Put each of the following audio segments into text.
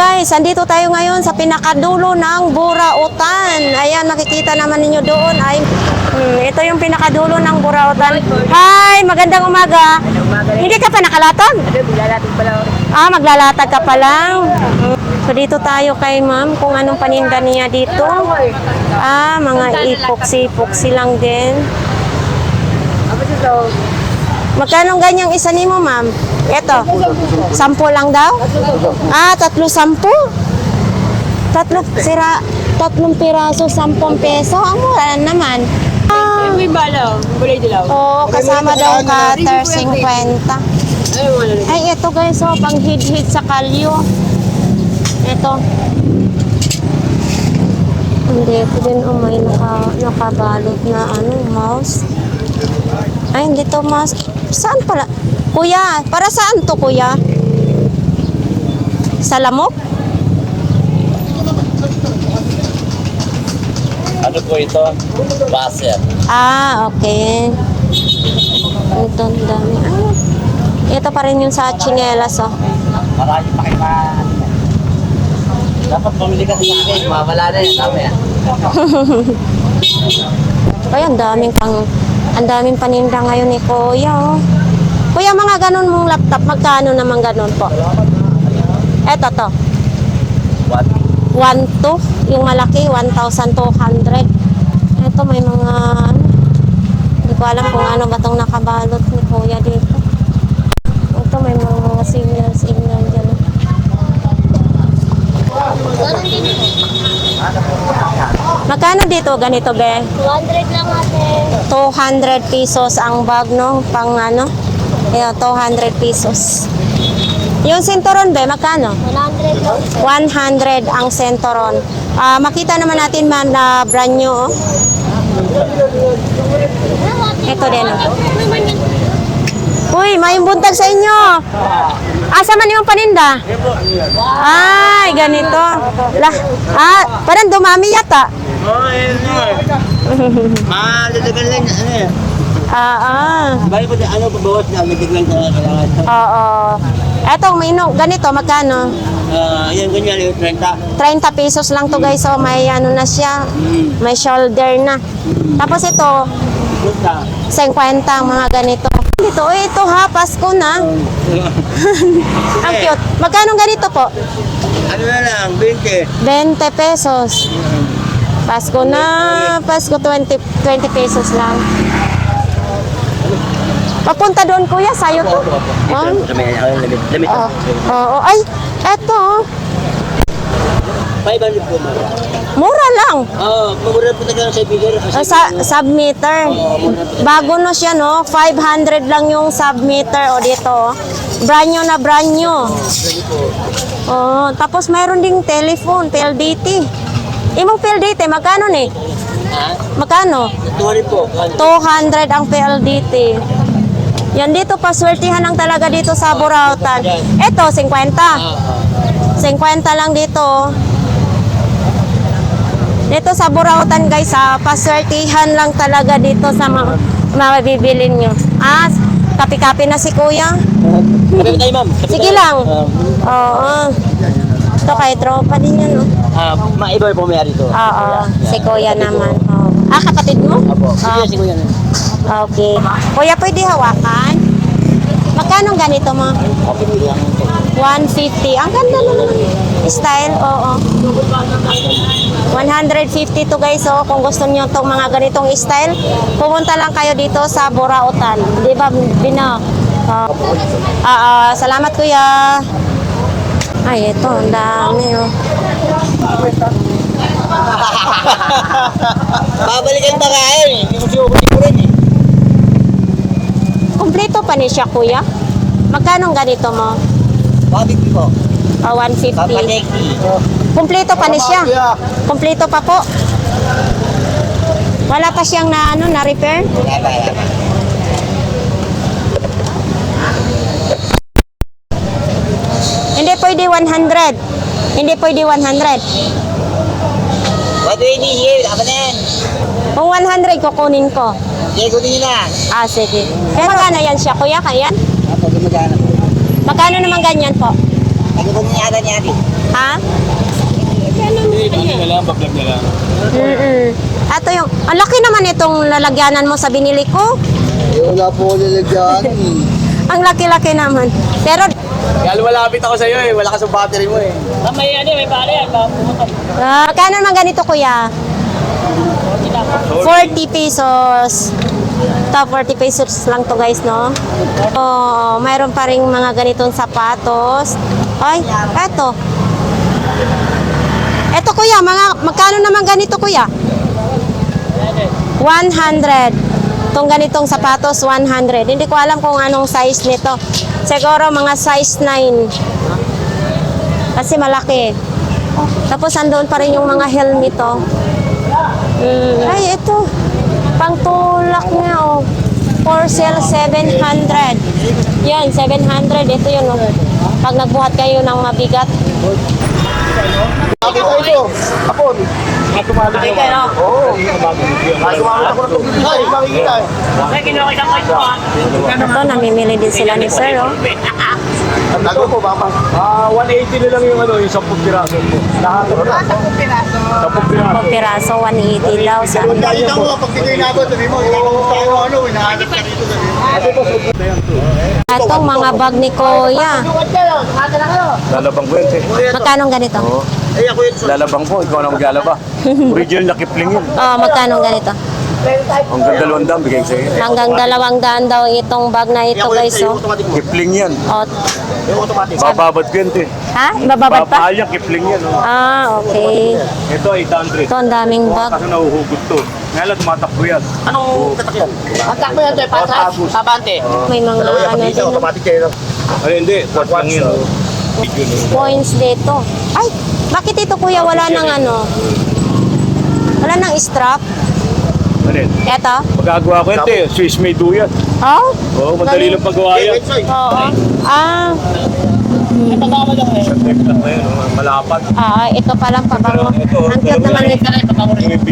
guys, andito tayo ngayon sa pinakadulo ng Burautan. Ayan, makikita naman ninyo doon ay hmm, ito yung pinakadulo ng Burautan. Hi, magandang umaga. Hindi ka pa nakalatag? Ah, maglalatag ka pa lang. So dito tayo kay ma'am kung anong paninda niya dito. Ah, mga ipoksi-ipoksi lang din. Magkano ganyang isa ni mo, ma'am? Ito, sampo lang daw? Ah, tatlo sampo? Tatlo, sira, tatlong piraso, sampung peso. Ang mura naman. Ah, May balaw, kulay dilaw. oo, kasama daw cutter, 50. Ay, ito guys, oh, pang hid-hid sa kalyo. Ito. Hindi, ito din, oh, may naka, nakabalot na, ano, mouse. Ay, hindi to mouse. Saan pala? Kuya, para saan to, kuya? Sa lamok? Ano po ito? Baser. Ah, okay. Ito, ang dami. Ay, ito pa rin yung sa chinelas, oh. Marami pa kayo. Dapat pumili ka sa akin. Mawala na yan. Tama yan. Ay, ang daming pang... Ang daming paninda ngayon ni Kuya, oh. Kuya, mga ganun mong laptop, magkano naman ganun po? Eto to. What? 1 to, yung malaki, 1,200. Ito may mga, ano, hindi ko alam kung ano ba itong nakabalot ni Kuya dito. Ito may mga signal, signal dyan. Magkano dito ganito, be? 200 lang ate. 200 pesos ang bag, no? Pang ano? Ayan, 200 pesos. Yung sinturon, be, magkano? 100 lang. 100 ang Centuron. Ah, makita naman natin man na brand new. Oh. Ito din. Oh. Uy, may buntag sa inyo. Asa man yung paninda? Ay, ganito. Lah, ah, parang dumami yata. Malalagan lang. Ano yan? Ah, ah. Bali po ano pabawas na matiglang sa kailangan. Oo. Etong may no, ganito, magkano? Ah, yan ganyan yung 30. 30 pesos lang to guys. So may ano na siya. May shoulder na. Tapos ito, Basta. 50 ang mga ganito. Dito, eh, ito ha, Pasko na. Ang cute. Magkano ganito po? Ano na lang, 20. 20 pesos. Pasko na, Pasko 20, 20 pesos lang. Papunta doon kuya, sayo to. Oh. Oo. Oo. Ay, eto. 500 po. Mura lang. Oo, magmura po tayo sa bigger. Ah, Sa submeter. Bago na siya, no? 500 lang yung submeter. O dito, oh. brand new na brand new. Oh, tapos mayroon ding telephone, PLDT. Imong PLDT, magkano ni? Ha? Magkano? Tuwari po. 200 ang PLDT. Yan dito, paswertihan lang talaga dito sa Burautan. Ito, 50. 50 lang dito. Dito sa Burautan guys, ha, paswertihan lang talaga dito sa mga mabibili nyo. Ah, kapi-kapi na si kuya. Kapit tayo, ma'am. Sige lang. Ah, Oo. Ito kay tropa din yan, no? Ah, maiba po may rito. Oo, si kuya naman. Oo. Ah, kapatid mo? Apo. Ah. Sige, sige yan. Okay. Kuya, pwede hawakan? Magkano ganito mo? Okay, lang. 150. Ang ganda naman. Style, oo. 150 to guys, oh. Kung gusto niyo tong mga ganitong style, pumunta lang kayo dito sa Burautan. Di ba, Bino? Ah, ah, ah, salamat kuya. Ay, ito, ang dami, oh. Babalikan pa kayo eh. Hindi mo siya ko rin eh. Kompleto pa ni siya, kuya. Magkano ganito mo? Babig po. Ah, 150. Papaneki. Kompleto pa ni siya. Kompleto pa po. Wala pa siyang na ano na repair. Hindi pwede 100. Hindi pwede 100. What do you need here? Apa na yan? Kung 100 kukunin ko. Sige, kunin na. Ah, sige. Pero magkano yan siya, kuya? Kayan? Ako, gumagana po. Magkano naman ganyan po? Ano ba niya ni Ate? Ha? Hindi, ano na lang, bablog na lang. Mm-mm. Ito yung, ang laki naman itong lalagyanan mo sa binili ko. Eh, wala po ko nilagyan. Ang laki-laki naman. Pero, Kaya lumalapit ako sa'yo eh, wala ka sa battery mo eh. Ah, may ano, may bala yan. ah, magkano naman ganito kuya? 40 pesos. Ito, 40 pesos lang to guys, no? Oh, mayroon pa rin mga ganitong sapatos. Ay, eto. Eto kuya, mga, magkano naman ganito kuya? 100. Itong ganitong sapatos, 100. Hindi ko alam kung anong size nito. Siguro mga size 9. Kasi malaki. Tapos andoon pa rin yung mga helmet oh. Mm. Ay, ito. Pangtulak niya oh. For sale 700. Yan, 700. Ito yun oh. Pag nagbuhat kayo ng mabigat. Ate ko ito. Apon. Automatic kayo. Oo. Sumamit ako ng tubig. Ay, makikita eh. Ito, namimili din sila ni Sir oh. Tago po, mama. Ah, 180 na lang yung ano, yung 10 piraso mo. Lahat. 10 piraso. 10 piraso. Pag piraso, 180 daw. Sa Nakita mo, pag di kayo nabot, sabi mo, ikaw tayo ano, hinahanap ka dito. sabi mo. Itong mga bag ni Kuya. Lalabang ko yun eh. Magkano ganito? Eh, ako yun. Lalabang po, ikaw na maglalaba. Original na Kipling yun. Oh, magkano ganito? Ang ganda dalawang dam, bigay ko sa'yo. Hanggang dalawang daan daw itong bag na ito guys oh. automatic mo. Kipling yan. oh. Yung automatic. Bababad ko yun eh. Ha? Ibababad pa? Yan, Kipling yan. Oh. Ah, okay. Ito, 800. Ito ang daming bag. Kaso nahuhugot to. Ngayon lang tumatakbo yan. Anong tatak yan? Ang takbo yan, Toy. Pasas. Abante. May mga ano din. automatic kayo. Ay, hindi. Quad lang oh. Video na. Points dito. Ay, bakit ito kuya wala nang ano? Wala nang strap? Yun? Eto? Magagawa ko yan, te. Swiss made do yan. Oh? Oo, madali lang paggawa yan. Oo. Ah, Sa text lang na yun, oh, malapad. ah, ito pa lang pabango. Ang cute naman nito.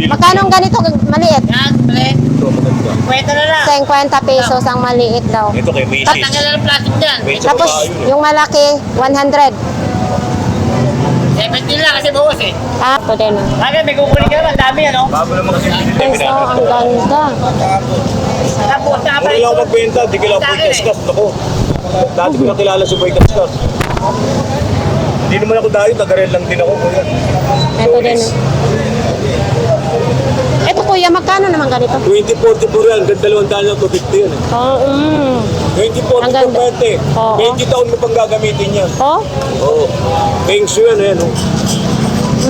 Magkano ang ganito maliit? Ito, maganda. 50 pesos ang maliit daw. Ito kay Macy's. ng plastic dyan. Tapos eh. yung malaki, 100. 70 lang kasi bawas eh. Ah, ito din. Bagay, may kukunin ka naman. Dami ano. Bago naman kasi binili Peso, ang ganda. Tapos na Hindi lang ako magbenta, di kailangan po kaskas. Ako, dati ko nakilala si Boy Kaskas. Hindi naman ako dahil, tagarel lang din ako. kuya. Ito din. Kuya, magkano naman ganito? 2044 yan, ganda dalawang daan lang 250 yan. eh. Oh, mm. 2044 Ang ganda. 20, Oo. 20 taon mo pang gagamitin yan. Oh? Oo. Feng Shui yan, ayan. oh.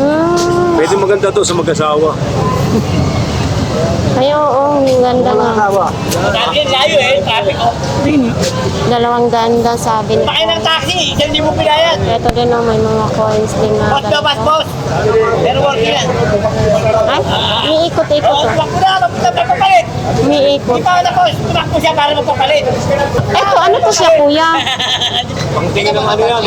Mm. Pwede maganda to sa mag-asawa. Ay, oo, ang ganda nga. Dami yung layo eh. Traffic oh. Dalawang ganda sabi ni Pakay ng taxi. Isang di mo pinayad. Ito din oh, may mga coins din na. Boss daw, boss, boss. Pero working yan. Ay, umiikot-ikot Oo, oh. tumakbo na. Mapunta pa papalit. Umiikot. Di pa na boss. Tumakbo siya para magpapalit. Ito, ano to siya kuya? Ang tingin ng ano yan.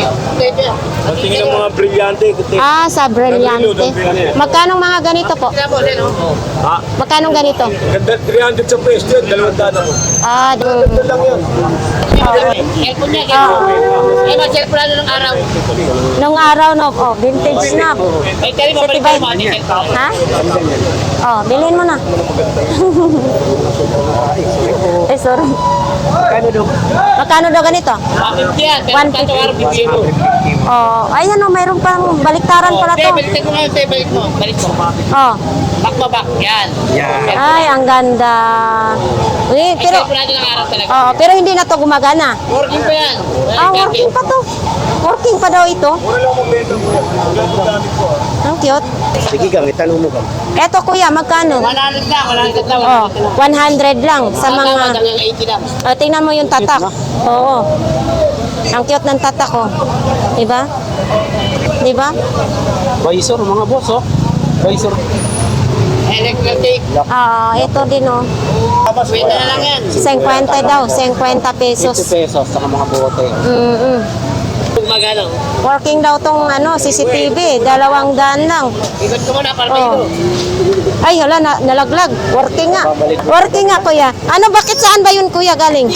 Ang tingin ng mga brilyante. Ah, sa brilyante. Magkano mga ganito po? Ano? Magkano ganito? Ganda 300 sa yan, dalawang daan ako. Ah, di- Ganda lang yan. Cellphone niya. Cellphone. Eh, na nung araw. nung araw no, oh, vintage na. Eh, tali mo, balik tayo mga. Ha? Oh, bilhin mo na. eh, sorry. Magkano daw ganito? 150 yan. Pero 150. tato araw, bibigyan mo. Oh, ayan oh, mayroon pang baliktaran pala Hindi, to. baliktad mo nga. Hindi, balik mo. Balik mo. Oh, back. Yan. Yan. ay, ang ganda. Uy, Eh, pero, natin ng araw talaga. oh, pero hindi na to gumagana. Working pa yan. Ah, working pa to. Working pa daw ito. Ah. Ang cute. Sige kang, itanong mo kang. Eto kuya, magkano? 100 lang, 100 lang. Oh, 100 lang sa mga... Hanggang 80 lang. Oh, tingnan mo yung tatak. Oo. Ang cute ng tatak ko. Diba? Diba? Visor, mga boss, oh. Visor. Electric. Ah, ito din oh. Pwede na lang yan. 50 daw, 50 pesos. 50 pesos, saka mga bote. Mm-mm. Magano. Working daw tong ano, CCTV, dalawang daan lang. Ikot ko muna para Oh. oh. Ay, hala, na, nalaglag. Working nga. Working nga, kuya. Ano, bakit saan ba yun, kuya, galing?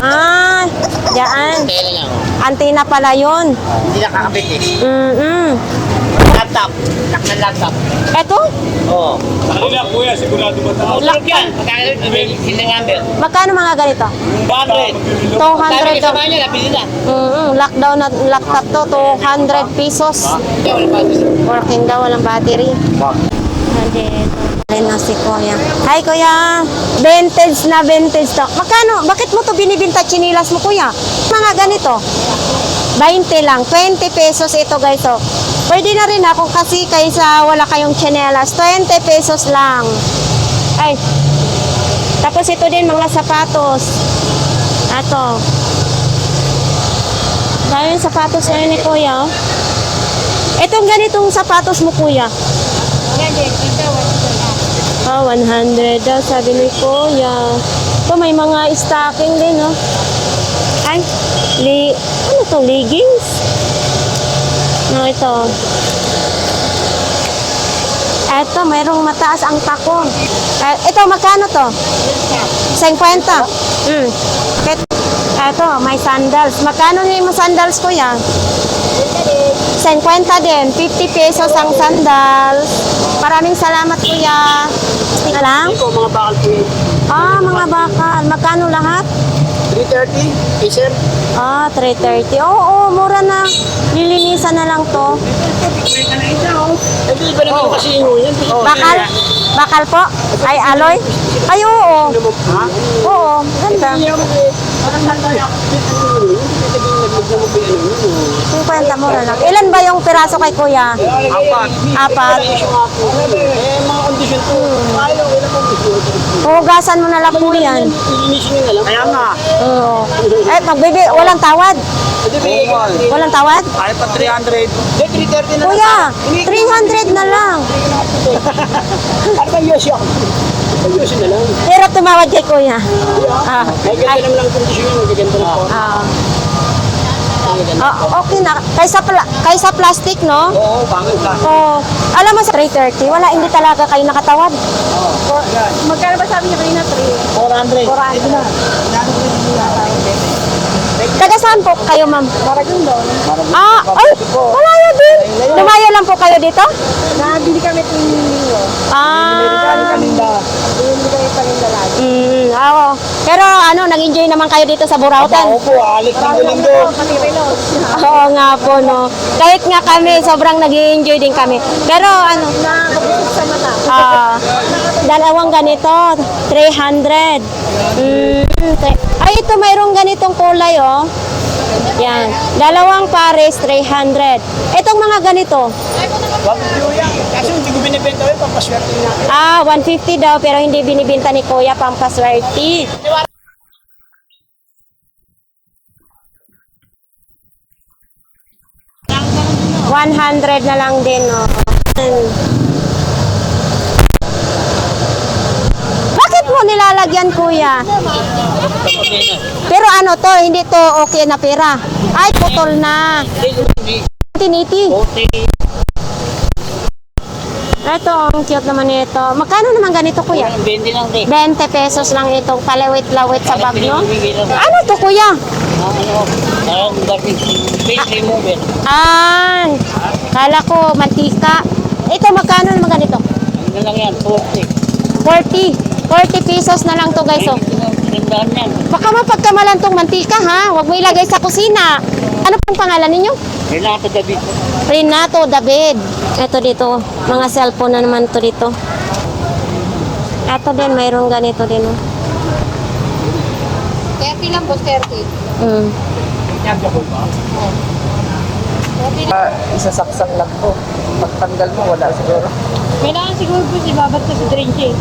Ah, diyan. Tayo na lang. Antina pala yun. Hindi nakakabit eh. Mm-mm. Laptop. Lock na laptop. Eto, Oo. Sa kanila, kuya, sigurado ba tao? Lock yan. Silang number. magkano mga ganito? 100. 200 daw. niya, napili na. Lockdown na laptop to, 200 pesos. Working daw, walang battery. Nandito. Ayun na si Kuya. Hi Kuya! Vintage na vintage to. Magkano? Bakit mo to binibinta chinilas mo Kuya? Mga ganito. 20 lang. 20 pesos ito guys. Oh. Pwede na rin ako kasi kaysa wala kayong chinelas. 20 pesos lang. Ay. Tapos ito din mga sapatos. Ato. Dahil yung sapatos ngayon ni Kuya. oh. Itong ganitong sapatos mo Kuya. Ah, 100 daw, sabi ni Kuya. Ito, may mga stocking din, no? Ay, li... Ano to? Leggings? No, ito. Ito, mayroong mataas ang tako. Eh, ito, magkano to? 50. Hmm. Ket- Ito, may sandals. Magkano na yung sandals, Kuya? 50 din. 50 pesos ang sandals. Maraming salamat, Kuya. Lang. Ito, mga bakal po yun. Ah, mga bakal. Magkano lahat? 330. Acer. Ah, 330. Oo, mura na. Lilinisan na lang to. Eh, di ba naman kasi yun yun? Bakal? Bakal po? Ay, alloy? Ay, oo. Oo, ganda. Parang ba yun? 50 mura lang. Ilan ba yung piraso kay Kuya? Apat. Apat. Eh, mga kondisyon po. Ayaw, ilan Hugasan mo na lang po yan. Ilinisin na lang. Kaya nga. Oo. Eh, pagbibi, walang tawad. Walang tawad? Kahit pa 300. Hindi, 330 na Kuya, 300 na lang. Ano ba Yoshi ako? Yoshi na lang. Pero tumawad kay Kuya. Ah, May ganda naman lang kondisyon yun. May ganda na po. ah. Ah, okay na. Kaysa, pla- kaysa plastic, no? Oo, bakit ka? Oh, alam mo sa 330, wala, hindi talaga kayo nakatawad. Magkano ba sabi niya kanina? 400. 400. Taga saan po kayo, ma'am? Maragondon. Ah, ay, malayo din. Lumayo lang po kayo dito? Nabili kami tuwing linggo. Ah, Kaninda. Bumibigay pa rin lalaki. Mm, ako. Pero ano, nag-enjoy naman kayo dito sa Burautan. Oo po, alis ng linggo. Oo nga po, no. Kahit nga kami, sobrang nag-enjoy din kami. Pero ano, nakakabusog sa mata. Ah, dalawang ganito, 300. Mm, ay, ito mayroong ganitong kulay, oh. Yan. Dalawang pares, 300. Itong mga ganito. 1 binibenta yun, pampaswerte niya. ah, 150 daw, pero hindi binibinta ni Kuya pampaswerte. One hundred na lang din, oh. Bakit mo nilalagyan, kuya? Pero ano to, hindi to okay na pera. Ay, putol na. Tiniti. Ito, ang cute naman nito. Magkano naman ganito, kuya? 20 lang din. 20 pesos lang itong palawit-lawit sa bag, no? Ano to, kuya? Ano? Parang face remover. Ah, kala ko mantika. Ito, magkano naman ganito? Ano lang yan? 40. 40. 40 pesos na lang to, guys. Oh. Baka mapagkamalan tong mantika, ha? Huwag mo ilagay sa kusina. Ano pong pangalan ninyo? Renato David. Renato David. Ito dito, mga cellphone na naman to dito. Ito din, mayroong ganito din. Oh. 30 lang po, 30. Mm. isasaksak lang po. Pagtanggal mo, wala siguro. Kailangan siguro po si Babat sa drink eh.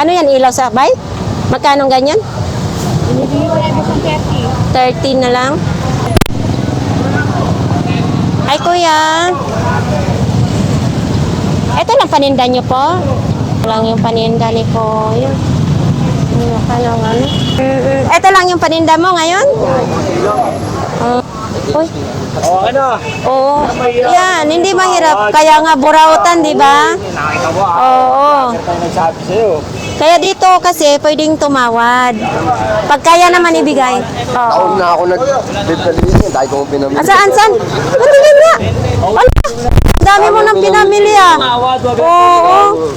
Ano yan, ilaw sa bike? Magkano ganyan? Binibili ko lang sa 30. 13 na lang. Ay, kuya. Ito lang paninda nyo po. Ito lang yung paninda ni kuya. Ano ka lang, ano? Ito lang yung paninda mo ngayon? Uh, uy. Oh, ano? Oo. Yan, hindi mahirap. Kaya nga burautan, di ba? Ah. Oo. Ito yung nagsabi sa'yo. Kaya dito kasi pwedeng tumawad. Pag kaya naman ibigay. Oo. Taon na ako nag-bibili niya. Dahil kong pinamili. Ah, saan, saan? Patingin nga. Wala. Ang dami mo ng pinamili ah. Oo.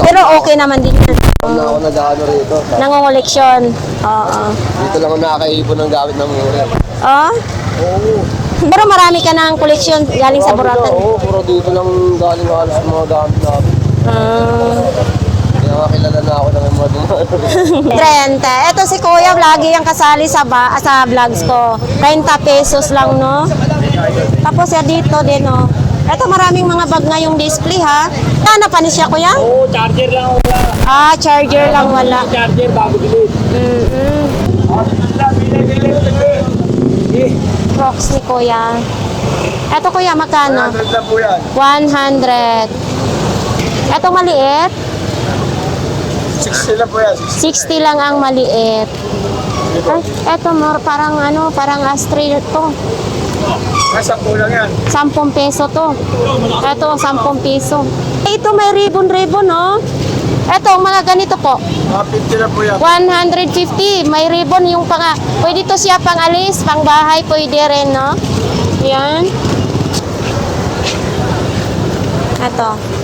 Pero okay naman din yan. Taon na ako nag-ano rito. Nangungoleksyon. Oo. Dito lang ako nakakaipon ng gamit ng mura. Oh? Pero marami ka ng koleksyon galing sa Boratan. Oo, puro dito lang galing halos mga gamit namin. Ah. Kaya nga kilala na ako ng mga dumaan. Trente. Ito si Kuya, lagi yung kasali sa ba sa vlogs ko. 30 pesos lang, no? Tapos ya dito din, no? Ito maraming mga bag ngayong display, ha? Ano pa ni siya, Kuya? Oo, charger lang wala. Ah, charger lang wala. Charger bago bilhin. Mm-mm. Crocs ni Kuya. Ito, Kuya, magkano? 100 lang po yan. 100. Ito maliit. 60 lang po yan. 60 lang ang maliit. Ay, eto more parang ano, parang astray to. Nasa po lang yan. 10 peso to. Eto, 10 peso. Eh, Ito may ribbon-ribbon, no? Eto, mga ganito po. Mga 50 lang po yan. 150. May ribbon yung pang... Pwede to siya pang alis, pang bahay, pwede rin, no? Yan. Eto.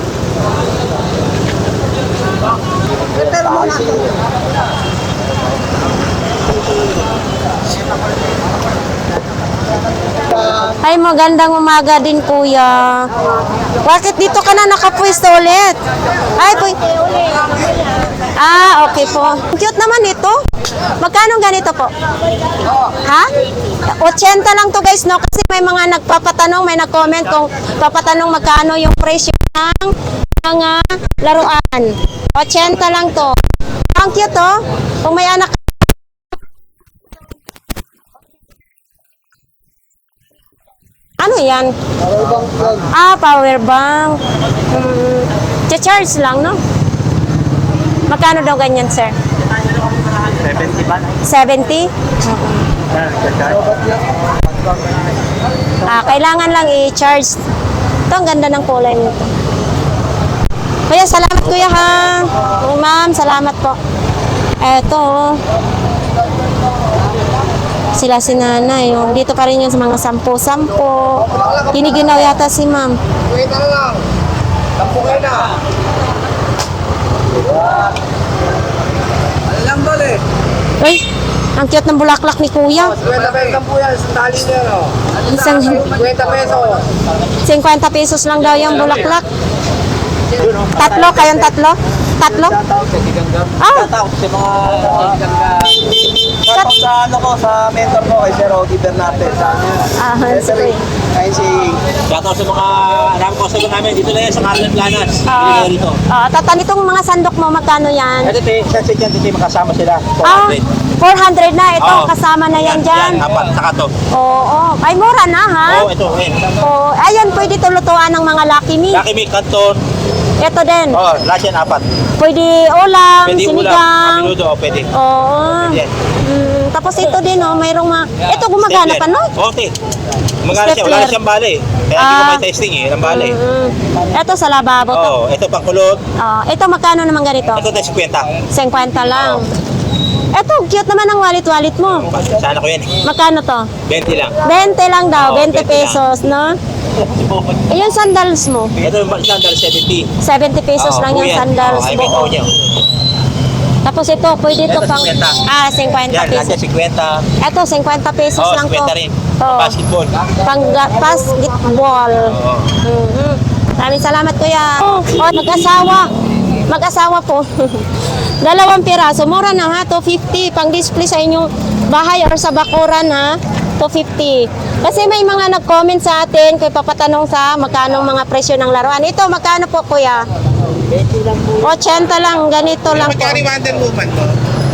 Ay, magandang umaga din, kuya. Bakit dito ka na nakapwesto ulit? Ay, po. Ah, okay po. Cute naman ito. Magkano ganito po? Ha? 80 lang to guys, no? Kasi may mga nagpapatanong, may nag-comment kung papatanong magkano yung presyo ng mga laruan. 80 lang to. Ang cute, oh. Kung may anak Ano yan? Ah, power bank. Hmm. charge lang, no? Magkano daw ganyan, sir? 70 ba? 70? Ah, kailangan lang i-charge. Ito, ang ganda ng kulay nito. Kuya, salamat kuya ha. Oh, ma'am, salamat po. Eto, oh. sila si nanay. Oh. Dito pa rin yung mga sampo-sampo. Kiniginaw yata si ma'am. Wait na lang. Tampo kayo na. Lang dol eh? Uy, ang cute ng bulaklak ni kuya. 50 pesos po yan. Sandali niya no. Isang 50 pesos. 50 pesos lang daw yung bulaklak. Tatlo, kayong tatlo? Tatlo? Ah, Shoutout sa mga Shoutout sa ano ko, sa mentor ko kay Sir Rodi Bernardes. ah, sige. Ayun si... Shoutout sa mga alam ko sa namin. Dito lang yan sa Carmen Planas. Ah, Dito ah, tatan itong mga sandok mo, magkano yan? Ito, te, sa sit yan, makasama sila. Ah, 400. 400 na. Ito, Oo. kasama na yan dyan. Yan, apat, saka to. Oo, ay mura na ha? Oo, ito, eh. Oo, ayan, pwede tulutuan ng mga Lucky Me. Lucky Me, Canton. Ito din. Oh, lahat yan, apat. Pwede ulam, Pwede ulam. sinigang. Minudo, oh, pwede. Oo. Yan. Mm, tapos ito din, oh, mayroong mga... Ito, gumagana pa, no? Oo, te. Gumagana siya. Wala na siyang bale. Kaya hindi ko Ah. may testing eh, ng bale. Mm, ito sa lababo. Oo, ito pang kulot. Ah, ito, magkano naman ganito? Ito tayo 50. 50 lang. Ito, cute naman ang wallet-wallet mo. Sana ko yan eh. Magkano to? 20 lang. 20 lang daw, Oo, 20 20 lang. pesos, no? Ayun, sandals mo. Ito yung sandal 70. 70 pesos Oo, lang yung buo yan. sandals Oo, ay, may buo. buo niya. Tapos ito, pwede ito Ito, pang... 50. Ah, 50 Yan, pesos. yan 50. Ito, 50 pesos Oo, lang to. 50 rin. Basketball. Pang basketball. Oo. Mhm. Maraming salamat, kuya. Oh, mag-asawa. Mag-asawa po. Dalawang piraso. Mura na ha, 250. Pang display sa inyong bahay or sa bakuran ha, 250. Kasi may mga nag-comment sa atin kung papatanong sa magkano mga presyo ng laruan. Ito, magkano po, kuya? 80 lang, ganito lang po. Wonder Woman to?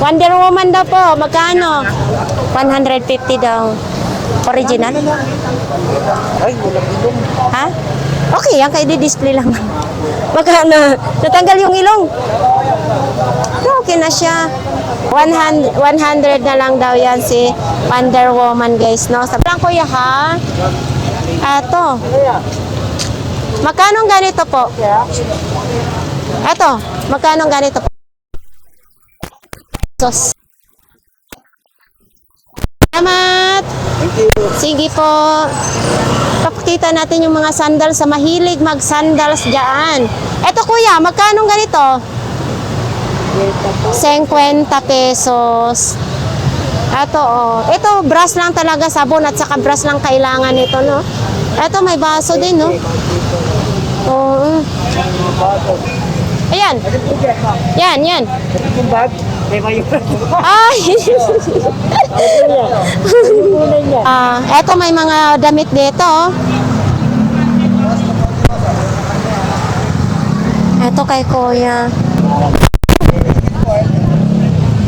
Wonder Woman daw po, magkano? 150 daw. Original? Ha? Okay, yan kay di-display lang. Magkano? Natanggal yung ilong. Okay na siya. 100, 100 na lang daw yan si Wonder Woman guys, no? Sabi lang kuya ha. Ato. Magkano ganito po? Eto, magkano ganito po? Sos. Salamat! Sige po. Papakita natin yung mga sandals sa mahilig mag-sandals dyan. Eto kuya, magkano ganito? 50 pesos. Ito oh. Ito brush lang talaga sabon at saka brush lang kailangan nito no. Ito may baso din no. Oo. Ayan. Yan, yan. Ay. Ah, eto may mga damit dito. oh. Eto kay Kuya.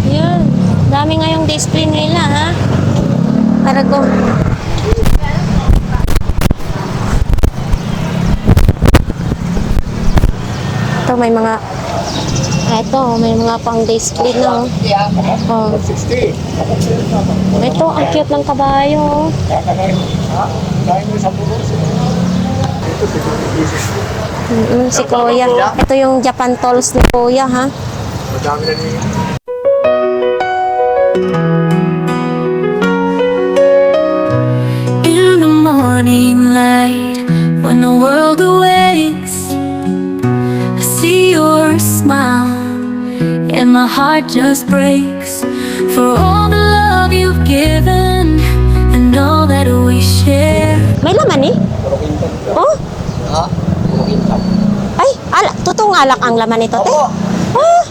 Yan. Dami ngayong display nila, ha? Para go. Ito may mga ito, may mga pang display na. Oh. Ito, ang cute ng kabayo. Mm, si Kuya. Ito yung Japan Tolls ni Kuya, ha? Madami na niya. My heart just breaks for all the love you've given and all that we share. May laman eh? Oh? Ay, ala, totoong alak ang laman nito, te? Ah,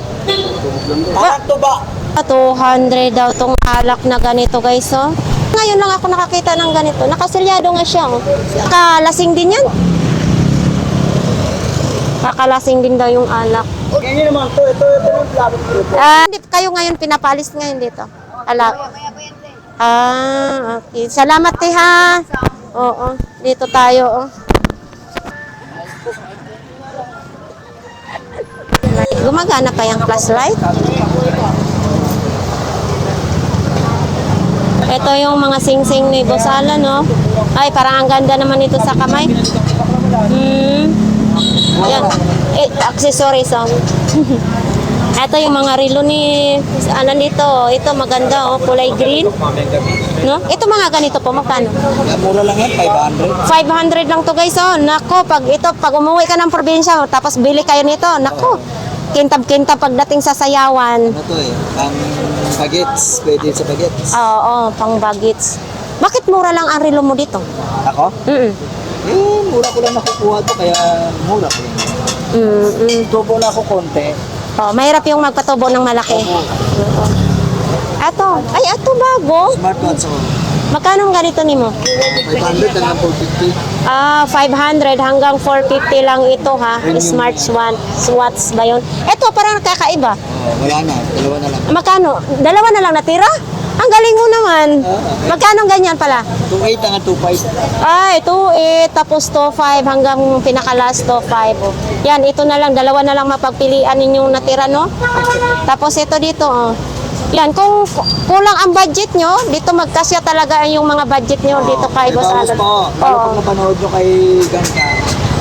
Parang tuba. 200 daw tong alak na ganito, guys, oh. Ngayon lang ako nakakita ng ganito. Nakasilyado nga siya, oh. Nakalasing din yan. Kakalasing din daw yung alak. Ganyan naman to. Ito, ito yung plano ko. Ah, hindi kayo ngayon pinapalis ngayon dito. Alak. Ah, okay. Salamat, te, ha. Oo, dito tayo, oh. Gumagana pa yung flashlight? Ito yung mga sing-sing ni Bosala, no? Ay, parang ang ganda naman ito sa kamay. Hmm. Yan. Accessories, oh. Ito yung mga relo ni ano dito, ito maganda oh, kulay green. No? Ito mga ganito po, magkano? Mura lang yan, 500. 500 lang to guys oh. Nako, pag ito pag umuwi ka ng probinsya oh, tapos bili kayo nito, nako. Kintab-kintab pagdating sa sayawan. Ano to eh? Pang bagets. Pwede sa bagets. Oo, oh, pang bagets. Bakit mura lang ang relo mo dito? Ako? Mm. Eh, mura ko lang nakukuha to. Kaya mura ko lang. Mm. mm. Tubo na ako konti. Oh, mahirap yung magpatubo ng malaki. Oo. Ato, ay ato bago. Smartwatch ako. Magkano ang ganito nimo? 500 hanggang 450. Ah, 500 hanggang 450 lang ito ha. Smart. Swats ba yun? Ito, parang nakakaiba. Oh, wala na. Dalawa na lang. Magkano? Dalawa na lang natira? Ang galing mo naman. Magkano ganyan pala? 2.8 hanggang 2.5. Ay, 2, tapos 2, 5 hanggang pinaka-last 2, 5. Oh. Yan, ito na lang. Dalawa na lang mapagpilian ninyong natira, no? Tapos ito dito, oh. Yan, kung kulang ang budget nyo, dito magkasya talaga yung mga budget nyo dito kay May Boss Alan. ako. Lalo Oo. pag napanood nyo kay Ganta.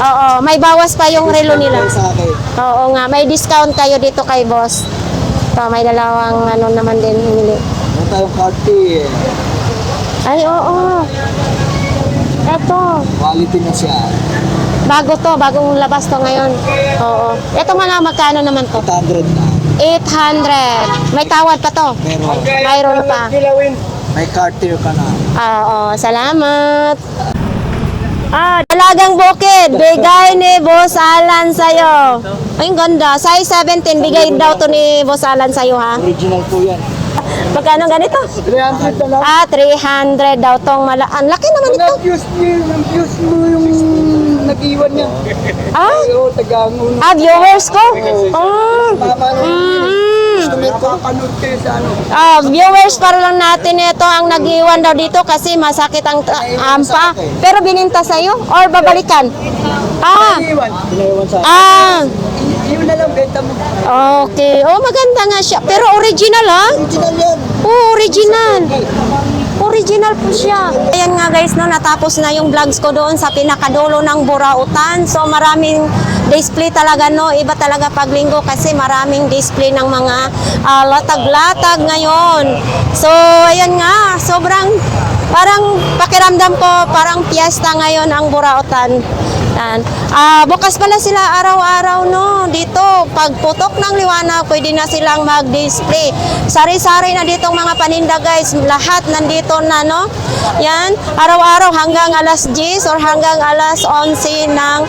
Oo, may bawas pa yung relo nila. Sa akin. Oo nga, may discount kayo dito kay boss. So, may dalawang ano naman din humili. Meron tayong eh. Ay, oo. Eto, Quality na siya. bago to, bagong labas to ngayon. Oo. Eto mga magkano naman to? 800 na. 800. May tawad pa to. Pero Mayroon pa. may carte ka na. Oo, salamat. Ah, dalagang bukid. Bigay ni Boss Alan sa'yo. Ay, ang ganda. Size 17. Bigay daw to ni Boss Alan sa'yo, ha? Original po yan. Magkano ganito? 300 na lang. Ah, 300 daw tong mala... Ang laki naman ito. Na-fuse niyo, na-fuse mo yung nag-iwan niya. Ah, Ayo, tagangon. ah viewers ko. Ah, Mama, mm, Tumit ko panood kayo sa ano. ah, viewers para lang natin ito ang nag-iwan daw dito kasi masakit ang ampa. Pero bininta sa'yo or babalikan? Ah, ah, Yun na lang, benta mo. okay. Oh, maganda nga siya. Pero original ah. Original yan. Oh, original. original po siya. Ayan nga guys, no, natapos na yung vlogs ko doon sa pinakadulo ng Burautan. So maraming display talaga, no. Iba talaga pag linggo kasi maraming display ng mga ah, latag-latag ngayon. So, ayan nga, sobrang parang pakiramdam ko parang piyesta ngayon ang Burautan. Yan. Ah, bukas pala sila araw-araw no dito. Pag putok ng liwanag, pwede na silang mag-display. Sari-sari na ditong mga paninda guys. Lahat nandito na no. Yan, araw-araw hanggang alas 10 or hanggang alas 11 ng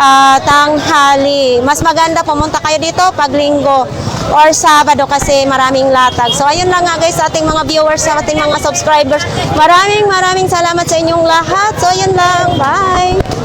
ah, tanghali. Mas maganda pumunta kayo dito pag linggo or Sabado kasi maraming latag. So ayun lang nga guys sa ating mga viewers, sa ating mga subscribers. Maraming maraming salamat sa inyong lahat. So ayun lang. Bye!